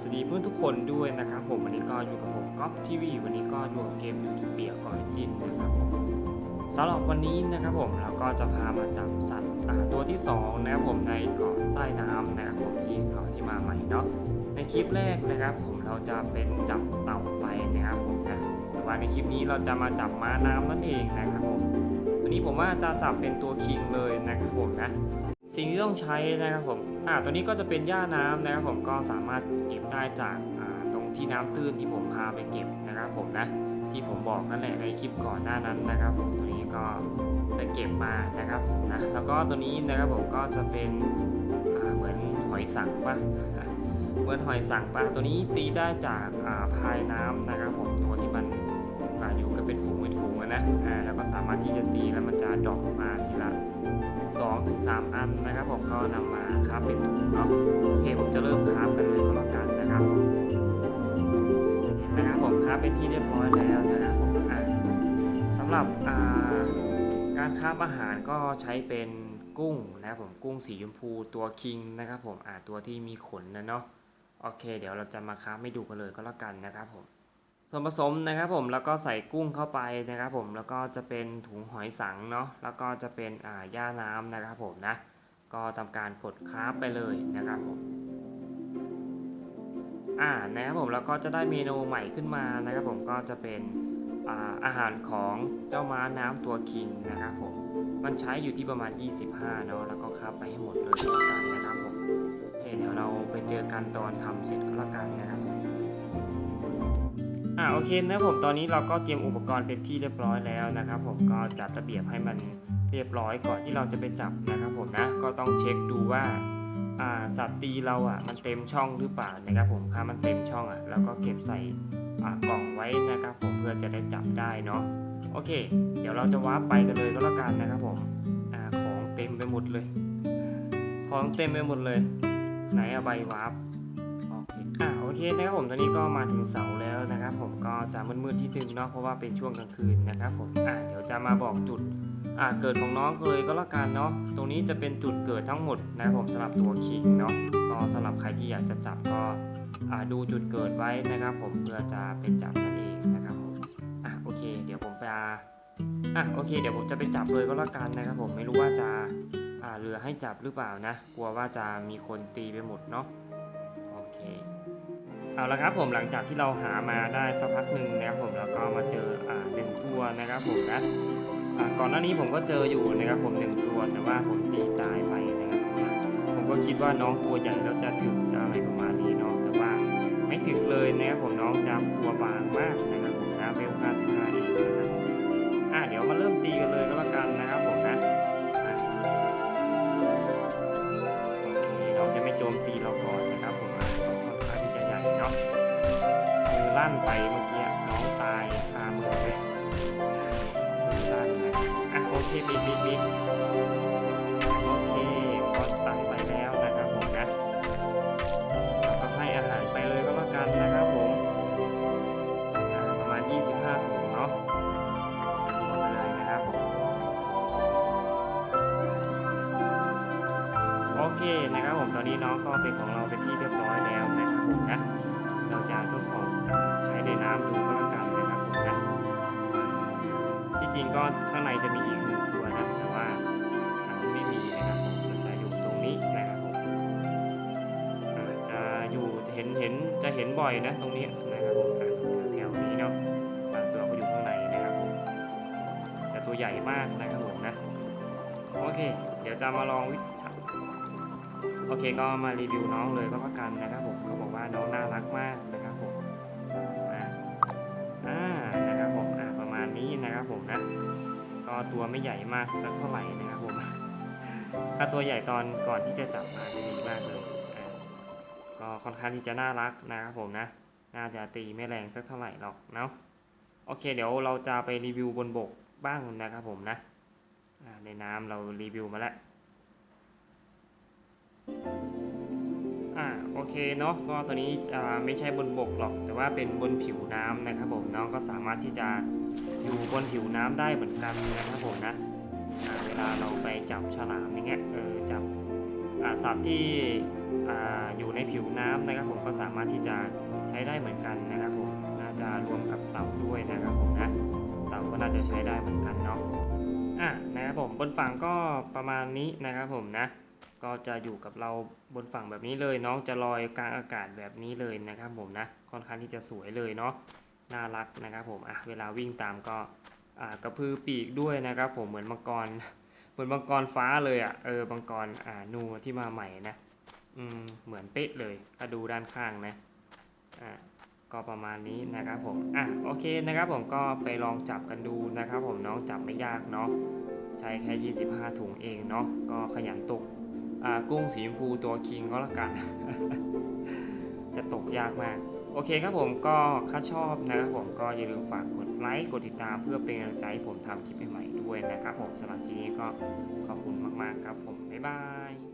สวัสดีเพื่อนทุกคนด้วยนะครับผมวันนี้ก็อยู่กับผมก๊อฟทีวีวันนี้ก็อยู่กับเกมยูทูเปียออริจินนะครับผมสำหรับวันนี้นะครับผมเราก็จะพามาจับสัตว์ตัวที่สองนะครับผมในเกาะใต้น้ำนะครับผมที่เกาะที่มาใหม่เนาะในคลิปแรกนะครับ ผมเราจะเป็นจับเต่าไปนะครับผมนะแต่ว่าในคลิปนี้เราจะมาจับม้าน้ำนั่นเองนะครับผมวันนี้ผมว่าจะจับเป็นตัวคิงเลยนะครับผมนะ สิ่งที่ต้องใช้นะครับผมอ่าตัวนี้ก็จะเป็นหญ้าน้ำนะครับผมก็สามารถเก็บได้จากอ่าตรงที่น้ำตื้นที่ผมพาไปเก็บนะครับผมนะที่ผมบอกนั่นแหละในคลิปก่อนหน้านั้นนะครับ ผมตัวนี้ก็ไปเก็บมานะครับนะแล้วก็ตัวนี้นะครับผมก็จะเป็นเหมือนหอยสังปะเหมือนหอยสังปะตัวนี้ตีได้จากาพายน้ำนะครับผมตัวที่มันออยู่กันเป็นฝูงเป็นฝูงอะนะแล้วก็สามารถที่จะตีแล้วมันจะดรอปมาทีละ 2ถึง3อันนะครับ ผมก็นำมาคราฟเป็นถุงเนาะโอเคผมจะเริ่มคราฟกันเลยก็แล้วกันนะครับนะครับผมคราฟเป็นที่เรียบร้อยแล้วนะครับผมอะสำหรับอ่าการคราฟอาหารก็ใช้เป็นกุ้งนะครับผมกุ้งสีชมพูตัวคิงนะครับผมอ่าตัวที่มีขนนะเนาะโอเค เดี๋ยวเราจะมาคราฟให้ดูกันเลยก็แล้วกันนะครับผม ส่วนผสมนะครับผมแล้วก็ใส่กุ้งเข้าไปนะครับผมแล้วก็จะเป็นถุงหอยสังเนาะแล้วก็จะเป็นอ่าหญ้าน้ำนะครับผมนะก็ทำการกดคราฟไปเลยนะครับผมอ่านะครับผมแล้วก็จะได้เมนูใหม่ขึ้นมานะครับผมก็จะเป็นอาอาหารของเจ้าม้าน้ำตัวคิงนะครับผมมันใช้อยู่ที่ประมาณ 25เนาะแล้วก็คราฟไปให้หมดเลยกันนะครับผมโอเคเดี๋ยวเราไปเจอกันตอนทำเสร็จก็แล้วกันนะครับ โอเคนะผมตอนนี้เราก็เตรียมอุปกรณ์เป็นที่เรียบร้อยแล้วนะครับผมก็จัดระเบียบให้มันเรียบร้อยก่อนที่เราจะไปจับนะครับผมนะก็ต้องเช็คดูว่าสัตว์ตีเราอะมันเต็มช่องหรือเปล่านะครับผมถ้ามันเต็มช่องอะเราก็เก็บใส่กล่องไว้นะครับผมเพื่อจะได้จับได้เนาะโอเค เดี๋ยวเราจะวาร์ปไปกันเลยก็แล้วกันนะครับผมอของเต็มไปหมดเลย ของเต็มไปหมดเลย ไหนอะใบวาร์ป โอเคนะครับผมตอนนี้ก็มาถึงเสาแล้วนะครับ ผมก็จะมืดๆที่นึงเนาะเพราะว่าเป็นช่วงกลางคืนนะครับผมอะเดี๋ยวจะมาบอกจุดอะเกิดของน้องเลยก็แล้วกันเนาะตรงนี้จะเป็นจุดเกิดทั้งหมดนะครับผมสำหรับตัวคิงเนาะก็สำหรับใครที่อยากจะจับก็อ่าดูจุดเกิดไว้นะครับ ผมเพื่อจะเป็นจับนั่นเองนะครับผมอะโอเค เดี๋ยวผมไปอะอะโอเค เดี๋ยวผมจะไปจับเลยก็แล้วกันนะครับ ผมไม่รู้ว่าจะอ่าเหลือให้จับหรือเปล่านะ กลัวว่าจะมีคนตีไปหมดเนาะ เอาละครับผมหลังจากที่เราหามาได้สักพักหนึ่งนะครับผมแล้วก็มาเจออ่าหนึ่งตัวนะครับผมนะก่อนหน้านี้ผมก็เจออยู่นะครับผมหนึ่งตัวแต่ว่าผมตีตายไปนะครับผมผมก็คิดว่าน้องตัวใหญ่แล้วจะถึงจะอะไรประมาณนี้เนาะแต่ว่าไม่ถึงเลยนะครับผมน้องจะตัวบางมากนะครับผมนะเบล55เองนะครับผมอ่าเดี๋ยวมาเริ่มตีกันเลยก็แล้วกัน ลั่นไปเมื่อกี้น้องตายคามือเลยมือลั่นนะอะโอเคบิ๊กบิ๊กบิ๊กโอเคพอตันไปแล้วนะครับผมนะแล้วก็ให้อาหารไปเลยก็แล้วกันนะครับผมประมาณ 25ถุงเนาะหมดเลยนะครับผมโอเคนะครับผมตอนนี้น้องก็เป็นของเราเป็นที่เรียบร้อยแล้วนะครับผมนะ เราจะทดสอบใช้ในน้ำดูก็แล้วกันนะครับผมนะที่จริงก็ข้างในจะมีอีกหนึ่งตัวนะ แต่ว่าไม่มีนะครับผมมันจะอยู่ตรงนี้นะครับผมจะอยู่จะเห็นเห็นจะเห็นบ่อยนะตรงนี้นะครับผมแถวๆนี้เนาะบางตัวก็อยู่ข้างในนะครับผมแต่ตัวใหญ่มากนะครับผมนะโอเค เดี๋ยวจะมาลองวิโอเคก็มารีวิวน้องเลยก็แล้วกันนะครับผม น้องน่ารักมากนะครับผมอ่านะครับผมอ่าประมาณนี้นะครับผมนะก็ตัวไม่ใหญ่มากสักเท่าไหร่นะครับผมถ้าตัวใหญ่ตอนก่อนที่จะจับมาจะดีมากเลยก็ค่อนข้างที่จะน่ารักนะครับผมนะ น่าจะตีไม่แรงสักเท่าไหร่หรอกเนาะโอเคเดี๋ยวเราจะไปรีวิวบนบกบ้างนะครับผมนะในน้ำเรารีวิวมาแล้ว เคเนาะก็ตัวนี้ไม่ใช่บนบกหรอก แต่ว่าเป็นบนผิวน้ำนะครับผมน้องก็สามารถที่จะอยู่บนผิวน้ำได้เหมือนกันนะครับผมนะเวลาเราไปจับฉลามอย่างเงี้ยเออจับสัตว์ที่อ่าอยู่ในผิวน้ำนะครับผมก็สามารถที่จะใช้ได้เหมือนกันนะครับผมน่าจะรวมกับเต่าด้วยนะครับผมนะเต่าก็น่าจะใช้ได้เหมือนกันเนาะอะนะครับผมบนฝั่งก็ประมาณนี้นะครับผมนะ ก็จะอยู่กับเราบนฝั่งแบบนี้เลยน้องจะลอยกลางอากาศแบบนี้เลยนะครับผมนะค่อนข้างที่จะสวยเลยเนาะน่ารักนะครับผมอะเวลาวิ่งตามก็อ่ากระพือปีกด้วยนะครับผมเหมือนมังกรเหมือนมังกรฟ้าเลยอะเออมังกรอ่านูที่มาใหม่นะอืมเหมือนเป๊ะเลยถ้าดูด้านข้างนะอ่าก็ประมาณนี้นะครับผมอะโอเคนะครับผมก็ไปลองจับกันดูนะครับผมน้องจับไม่ยากเนาะใช้แค่ 25 ถุงเองเนาะก็ขยันตก กุ้งสีชมพูตัวคิงก็แล้วกัน จะตกยากมาก โอเคครับผมก็ถ้าชอบนะครับผมก็อย่าลืมฝากกดไลค์กดติดตามเพื่อเป็นกำลังใจให้ผมทำคลิปใหม่ๆด้วยนะครับผมสำหรับคลิปนี้ก็ขอบคุณมากๆครับผม บ๊ายบาย